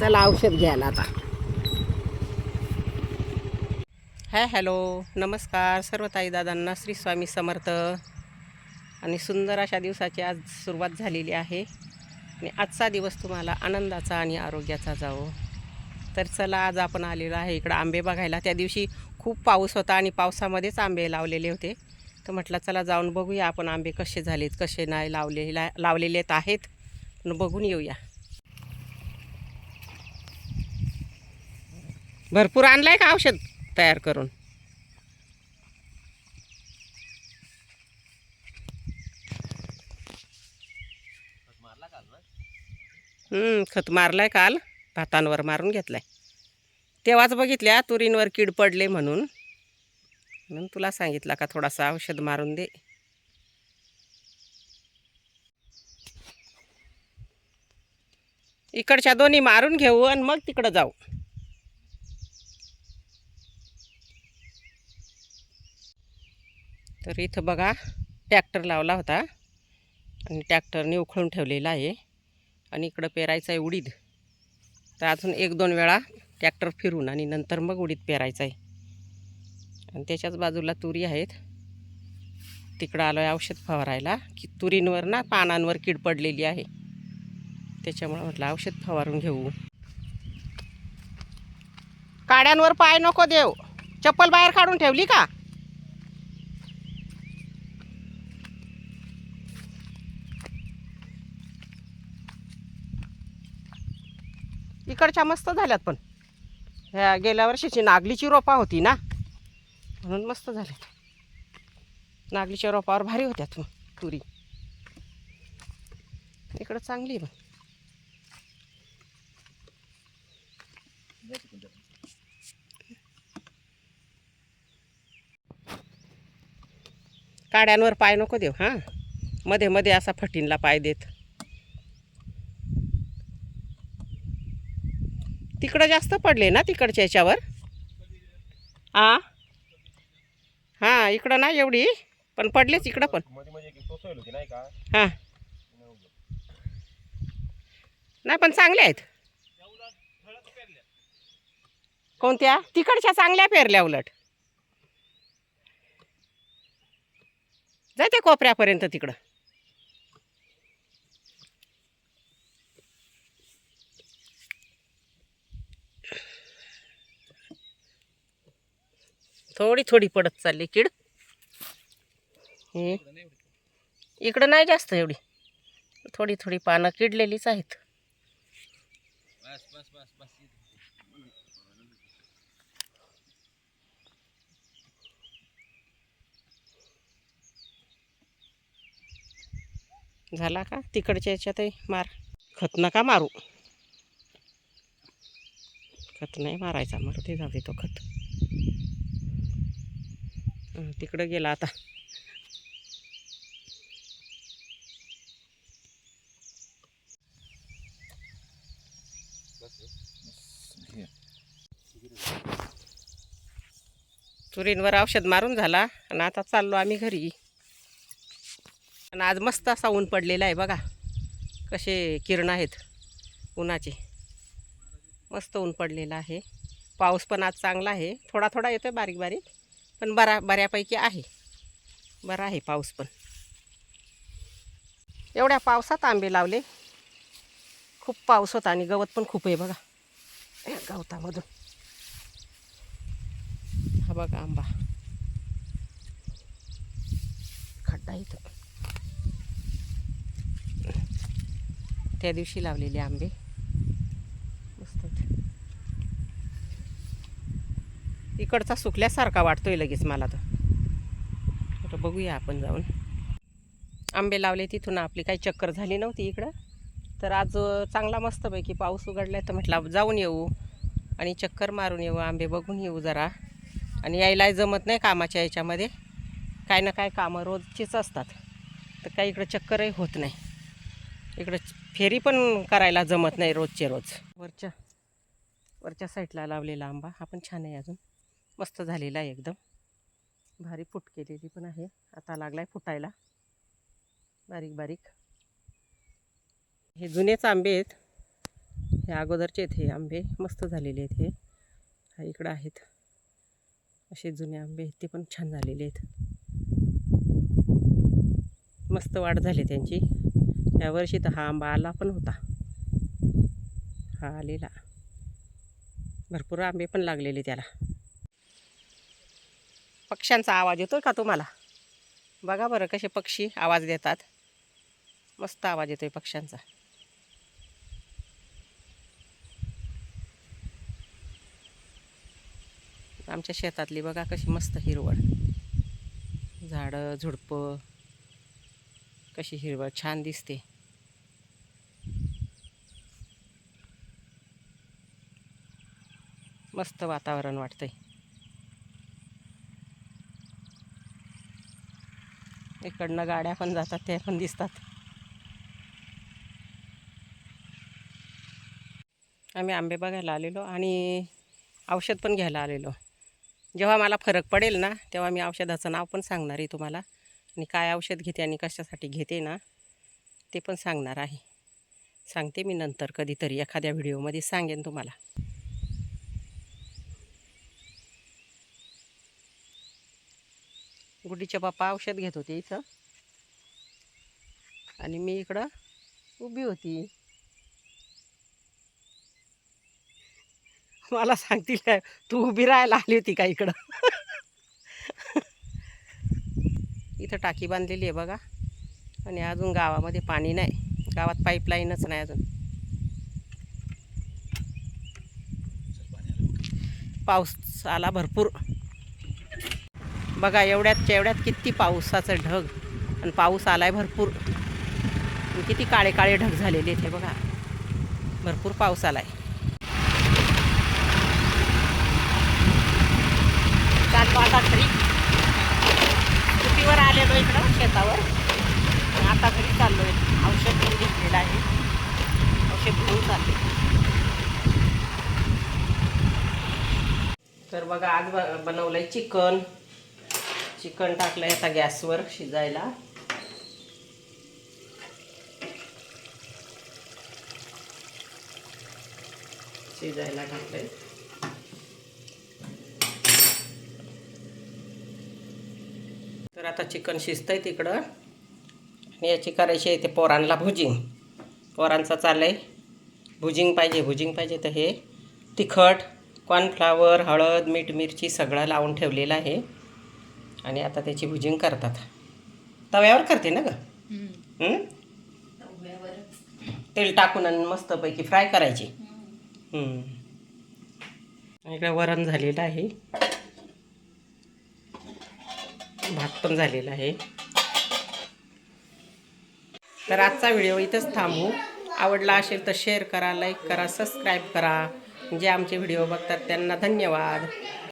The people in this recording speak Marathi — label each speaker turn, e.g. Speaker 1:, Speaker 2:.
Speaker 1: चला औषध घ्यायला आता. Hi hello. नमस्कार सर्व ताई दादांना श्री स्वामी समर्थ. आणि सुंदर अशा दिवसाची आज सुरुवात झालेली आहे. आणि आजचा दिवस तुम्हाला आनंदाचा आणि आरोग्याचा जावो. तर चला आज आपण आलेलो आहे इकडं आंबे बघायला. त्या दिवशी खूप पाऊस होता आणि पावसामध्येच आंबे लावलेले होते. तर म्हटलं चला जाऊन बघूया आपण आंबे कसे झालेत कसे नाही लावले लावलेले आहेत. बघून येऊया. भरपूर आणलाय का औषध तयार करून? खत मारलाय काल. भातांवर मारून घेतलाय. तेव्हाच बघितल्या तुरींवर कीड पडले म्हणून. म्हणून तुला सांगितलं का थोडासा औषध मारून दे. इकडच्या दोन्ही मारून घेऊ आणि मग तिकडं जाऊ. तर इथं बघा टॅक्टर लावला होता. आणि टॅक्टरने उखळून ठेवलेला आहे. आणि इकडं पेरायचं आहे उडीद. तर अजून एक दोन वेळा ट्रॅक्टर फिरून आणि नंतर मग उडीद पेरायचं आहे. आणि त्याच्याच बाजूला तुरी आहेत. तिकडं आलो आहे औषध फवारायला की तुरींवर ना पानांवर कीड पडलेली आहे. त्याच्यामुळं म्हटलं औषध फवारून घेऊ. काड्यांवर पाय नको देव चप्पल बाहेर काढून ठेवली का? इकडच्या मस्त झाल्यात पण. ह्या गेल्या वर्षीची नागलीची रोपा होती ना? म्हणून मस्त झाल्यात. नागलीच्या रोपावर भारी होत्यात मग तुरी. इकडं चांगली आहे मग काड्यांवर पाय नको देऊ हां? मध्ये मध्ये असा फटीनला पाय देत. तिकडं जास्त पडले ना तिकडच्या याच्यावर? आ? हां इकडं नाही एवढी पण पडलेच इकडं पण. हां. नाही पण चांगल्या आहेत. कोणत्या? तिकडच्या चांगल्या पेरल्या उलट. जाते कोपऱ्यापर्यंत तिकडं. थोडी थोडी पडत चालली कीड. हे. इकडं नाही जास्त एवढी. थोडी थोडी पानं किडलेलीच आहेत. झाला का? तिकडच्या याच्यातही मार. खत नका मारू. खत नाही मारायचा मारुती जाऊ दे तो खत. तिकडं गेला आता. तुरींवर औषध मारून झाला आणि आता चाललो आम्ही घरी. आणि आज मस्त असा ऊन पडलेला आहे बघा. कसे किरण आहेत उन्हाचे. मस्त ऊन पडलेलं आहे. पाऊस पण आज चांगला आहे. थोडा थोडा येतो आहे बारीक बारीक. पण बरा बऱ्यापैकी आहे. बरा आहे पाऊस पण. एवढ्या पावसात आंबे लावले. खूप पाऊस होता आणि गवत पण खूप आहे बघा. गवतामधून. हा बघा आंबा. खड्डा इथं. त्या दिवशी लावलेले आंबे मस्त आहेत. इकडचा सुकल्यासारखा वाटतोय लगेच मला तर. आता बघूया आपण जाऊन. आंबे लावले तिथून आपली काही चक्कर झाली नव्हती इकडं. तर आज चांगला मस्तपैकी पाऊस उघडला आहे तर म्हटलं जाऊन येऊ आणि चक्कर मारून येऊ आंबे बघून येऊ जरा. आणि यायला जमत नाही कामाच्या याच्यामध्ये. काय ना काय कामं रोजचीच असतात. तर काही इकडं चक्करही होत नाही. इकडं फेरी पण करायला जमत नाही रोजचे रोज. वरच्या वरच्या साईडला लावलेला आंबा. हा पण छान आहे अजून. मस्त झालेला आहे एकदम. भारी फुट केलेली पण आहे. आता लागला आहे फुटायला. बारीक बारीक. हे जुनेच आंबे आहेत. हे अगोदरचे आहेत हे आंबे. मस्त झालेले आहेत हे. हा इकडं आहेत. असे जुने आंबे आहेत. ते पण छान झालेले आहेत. मस्त वाढ झाली त्यांची. यावर्षी तर हा आंबा आला पण होता. हा आलेला. भरपूर आंबे पण लागलेले त्याला. पक्ष्यांचा आवाज येतो का तुम्हाला? बघा बरं कसे पक्षी आवाज देतात. मस्त आवाज येतोय पक्ष्यांचा. आमच्या शेतातली बघा कशी मस्त हिरवळ. झाडं झुडपं कशी हिरवळ छान दिसते. मस्त वातावरण वाटतंय. इकडनं गाड्या पण जातात त्या पण दिसतात. आम्ही आंबे बघायला आलेलो आणि औषध पण घ्यायला आलेलो. जेव्हा मला फरक पडेल ना तेव्हा मी औषधाचं नाव पण सांगणार आहे तुम्हाला. आणि काय औषध घेते आणि कशासाठी घेते ना ते पण सांगणार आहे. सांगते मी नंतर कधीतरी एखाद्या व्हिडिओमध्ये सांगेन तुम्हाला. गुडीच्या बाप्पा औषध घेत होते इथं. आणि मी इकडं उभी होती. मला सांगतील काय तू उभी राहायला आली होती का इकडं? इथं टाकी बांधलेली आहे बघा. आणि अजून गावामध्ये पाणी नाही. गावात पाईपलाईनच नाही अजून. पाऊस आला भरपूर. बघा एवढ्यात एवढ्यात किती पावसाचं ढग आणि पाऊस आला आहे भरपूर किती काळे काळे ढग झालेले आहेत हे बघा. भरपूर पाऊस आला आहे आता स्कुटीवर आलेलो इकडं शेतावर. आता घरी चाललो आहे औषध पण घेतलेलं आहे. औषध घेऊन चालले तर बघा आज बनवलं बनवलंय चिकन. चिकन टाकलंय आता गॅसवर शिजायला. शिजायला टाकलंय. तर आता चिकन शिजतंय तिकडं. आणि याची करायची आहे ते पोरांना भुजिंग. पोरांचं चाललंय भुजिंग पाहिजे भुजिंग पाहिजे तर हे तिखट कॉर्नफ्लावर हळद मीठ मिरची सगळं लावून ठेवलेलं आहे. आणि आता त्याची भुजिंग करतात. तव्यावर करते ना ग? तेल टाकून आणि मस्तपैकी फ्राय करायची. इकडे वरण झालेलं आहे. भात पण झालेला आहे. तर आजचा व्हिडिओ इथंच थांबू. आवडला असेल तर शेअर करा लाईक करा सबस्क्राईब करा. जे आमचे व्हिडिओ बघतात त्यांना धन्यवाद.